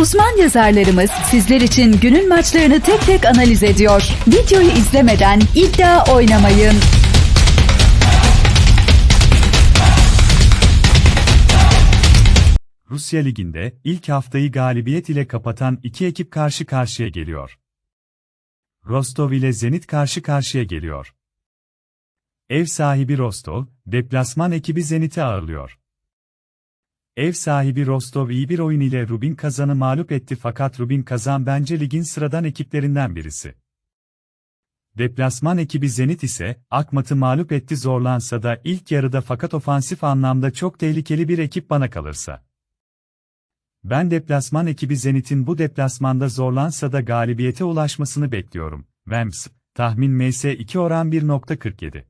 Uzman yazarlarımız sizler için günün maçlarını tek tek analiz ediyor. Videoyu izlemeden iddia oynamayın. Rusya Ligi'nde ilk haftayı galibiyet ile kapatan iki ekip karşı karşıya geliyor. Rostov ile Zenit karşı karşıya geliyor. Ev sahibi Rostov, deplasman ekibi Zenit'i ağırlıyor. Ev sahibi Rostov iyi bir oyun ile Rubin Kazan'ı mağlup etti fakat Rubin Kazan bence ligin sıradan ekiplerinden birisi. Deplasman ekibi Zenit ise, Akmat'ı mağlup etti zorlansa da ilk yarıda fakat ofansif anlamda çok tehlikeli bir ekip bana kalırsa. Ben deplasman ekibi Zenit'in bu deplasmanda zorlansa da galibiyete ulaşmasını bekliyorum. Vems, tahmin MS2 oran 1.47.